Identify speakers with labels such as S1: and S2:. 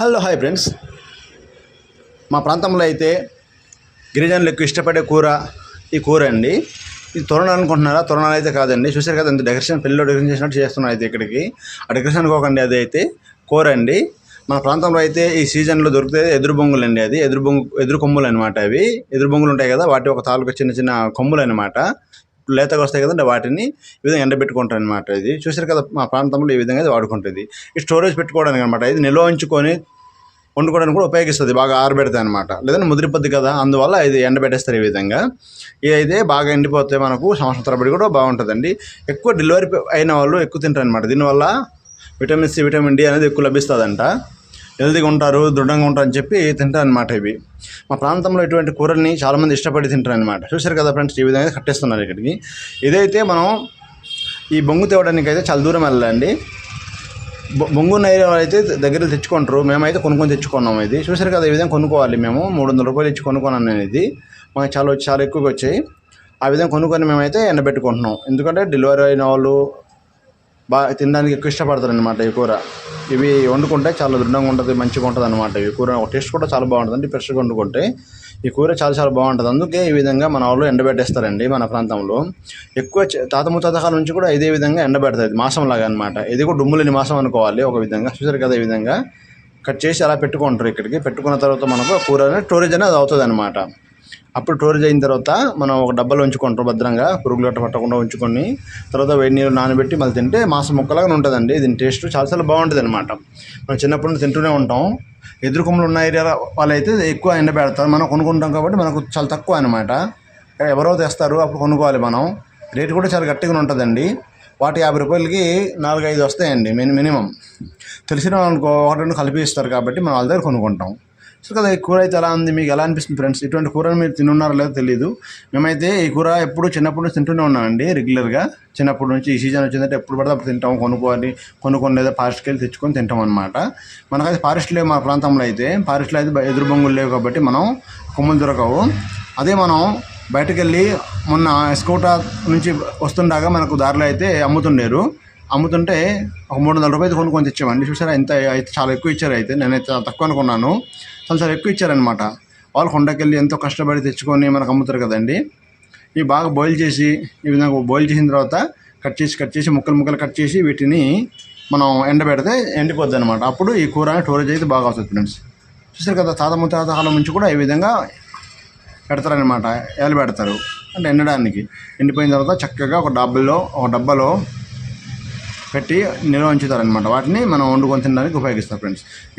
S1: Hello hi friends. మా ప్రాంతంలో అయితే గిరిజనులు ఎక్కువ ఇష్టపడే కూర ఈ కూర అండి. ఇది తొరణాలు అనుకుంటున్నారా? తొరణాలు అయితే కాదండి. చూసారు కదా ఇంత డెకరేషన్ పెళ్ళిలో డెకరేషన్ చేసినట్టు చేస్తున్నారు అయితే ఇక్కడికి. ఆ డెకరేషన్ అనుకోకండి అది అయితే కూర అండి. మన ప్రాంతంలో అయితే ఈ సీజన్లో దొరికితే ఎదురు బొంగులు అండి అది. ఎదురు బొంగు ఎదురు కొమ్ములు అనమాట అవి. ఎదురు బొంగులు ఉంటాయి కదా వాటి ఒక తాలూకు చిన్న చిన్న కొమ్ములు అనమాట లేతగా వస్తాయి కదండి వాటిని ఈ విధంగా ఎండబెట్టుకుంటారు అనమాట ఇది. చూసారు కదా మా ప్రాంతంలో ఈ విధంగా ఇది వాడుకుంటుంది. ఈ స్టోరేజ్ పెట్టుకోవడానికి అనమాట ఇది నిల్వ ఉంచుకొని వండుకోవడానికి కూడా ఉపయోగిస్తుంది బాగా ఆరబెడతాయి అనమాట లేదంటే ముదిరిపోద్ది కదా అందువల్ల ఇది ఎండబెట్టేస్తారు ఈ విధంగా. ఇది అయితే బాగా ఎండిపోతే మనకు సంవత్సరం తరబడి కూడా బాగుంటుందండి. ఎక్కువ డెలివరీ అయిన వాళ్ళు ఎక్కువ తింటారు అనమాట దీనివల్ల విటమిన్ సి విటమిన్ డి అనేది ఎక్కువ లభిస్తుందంట. హెల్తీగా ఉంటారు దృఢంగా ఉంటారు అని చెప్పి తింటారు అనమాట ఇవి. మా ప్రాంతంలో ఇటువంటి కూరల్ని చాలామంది ఇష్టపడి తింటారు అనమాట చూశారు కదా ఫ్రెండ్స్ ఈ విధంగా కట్టేస్తున్నారు ఇక్కడికి. ఇదైతే మనం ఈ బొంగు తేవడానికి అయితే చాలా దూరం వెళ్ళాలండి. బొ- బొంగు నైరు అయితే దగ్గర తెచ్చుకుంటారు. మేమైతే కొనుక్కొని తెచ్చుకున్నాం ఇది. చూసారు కదా ఈ విధంగా కొనుక్కోవాలి మేము. మూడు వందల రూపాయలు ఇచ్చి కొనుక్కున్నాను నేను ఇది. మాకు చాలా చాలా ఎక్కువగా వచ్చాయి. ఆ విధంగా కొనుక్కొని మేమైతే ఎండబెట్టుకుంటున్నాం. ఎందుకంటే డెలివరీ అయిన వాళ్ళు బాగా తినడానికి ఎక్కువ ఇష్టపడతారు అనమాట ఈ కూర. ఇవి వండుకుంటే చాలా దృఢంగా ఉంటుంది మంచిగా ఉంటుంది అనమాట ఈ కూర టేస్ట్ కూడా చాలా బాగుంటుంది ఫ్రెష్గా వండుకుంటే. ఈ కూర చాలా చాలా బాగుంటుంది. అందుకే ఈ విధంగా మన వాళ్ళు ఎండబెట్టేస్తారండి మన ప్రాంతంలో. ఎక్కువ తాత ముత్తాతకాల నుంచి కూడా ఇదే విధంగా ఎండబెడతాయి మాసం లాగా అనమాట ఇది కూడా డుమ్ములేని మాసం అనుకోవాలి ఒక విధంగా. చూసారు కదా ఈ విధంగా. కట్ చేసి అలా పెట్టుకుంటారు ఇక్కడికి. పెట్టుకున్న తర్వాత మనకు ఆ కూర అనేది స్టోరేజ్ అనేది అవుతుంది అనమాట అప్పుడు స్టోరేజ్ అయిన తర్వాత మనం ఒక డబ్బాలో ఉంచుకుంటాం భద్రంగా పురుగులు గట్ట పట్టకుండా ఉంచుకొని తర్వాత వేడి నీళ్ళు నానబెట్టి మళ్ళీ తింటే మాంసం ముక్కలాగా ఉంటుందండి. దీని టేస్ట్ చాలా చాలా బాగుంటుంది అనమాట మనం చిన్నప్పటి నుంచి తింటూనే ఉంటాం. ఎదురు కొమ్మలు ఉన్న ఏరియా వాళ్ళైతే ఎక్కువ ఎండబెడతారు మనం కొనుక్కుంటాం కాబట్టి మనకు చాలా తక్కువ అనమాట ఎవరో తెస్తారు అప్పుడు కొనుక్కోవాలి మనం. రేటు కూడా చాలా గట్టిగా ఉంటుందండి. వాటి యాభై రూపాయలకి నాలుగు ఐదు వస్తాయండి మిని మినిమం తెలిసిన వాళ్ళనుకో ఒకటి రెండు కలిపి ఇస్తారు కాబట్టి మనం వాళ్ళ దగ్గర కొనుక్కుంటాం. సో కదా ఈ కూర అయితే ఎలా ఉంది? మీకు ఎలా అనిపిస్తుంది ఫ్రెండ్స్? ఇటువంటి కూరను మీరు తినున్నారో లేదో తెలియదు మేమైతే ఈ కూర ఎప్పుడు చిన్నప్పటి నుంచి తింటూనే ఉన్నామండి రెగ్యులర్గా. చిన్నప్పటి నుంచి ఈ సీజన్ వచ్చిందంటే ఎప్పుడు పడితే అప్పుడు తింటాం కొనుక్కోవాలి కొనుక్కొని లేదా ఫారెస్ట్కి వెళ్ళి తెచ్చుకొని తింటాం అనమాట మనకైతే ఫారెస్ట్ లేవు మా ప్రాంతంలో అయితే. ఫారెస్ట్లో అయితే ఎదురు బొంగులు లేవు కాబట్టి మనం కొమ్ములు దొరకవు. అదే మనం బయటకు వెళ్ళి మొన్న ఎస్కోటా నుంచి వస్తుండగా మనకు దారిలో అయితే అమ్ముతుండేరు. అమ్ముతుంటే ఒక మూడు వందల రూపాయలు కొనుక్కొని తెచ్చామండి. చూసారా ఇంత అయితే చాలా ఎక్కువ ఇచ్చారు అయితే. నేనైతే తక్కువ అనుకున్నాను. చాలా చాలా ఎక్కువ ఇచ్చారనమాట వాళ్ళు కొండకెళ్ళి ఎంతో కష్టపడి తెచ్చుకొని మనకు అమ్ముతారు కదండి. ఇవి బాగా బాయిల్ చేసి ఈ విధంగా బాయిల్ చేసిన తర్వాత కట్ చేసి కట్ చేసి ముక్కలు ముక్కలు కట్ చేసి వీటిని మనం ఎండబెడితే ఎండిపోద్ది అనమాట అప్పుడు ఈ కూర స్టోరేజ్ అయితే బాగా వస్తుంది ఫ్రెండ్స్ చూసారు కదా తాత ముత్తాత కాలం నుంచి కూడా ఈ విధంగా పెడతారనమాట ఏలు పెడతారు. అంటే ఎండడానికి. ఎండిపోయిన తర్వాత చక్కగా ఒక డబ్బాలో ఒక డబ్బాలో పెట్టి నిల్వ ఉంచుతారనమాట వాటిని మనం వండుకొని తినడానికి ఉపయోగిస్తారు ఫ్రెండ్స్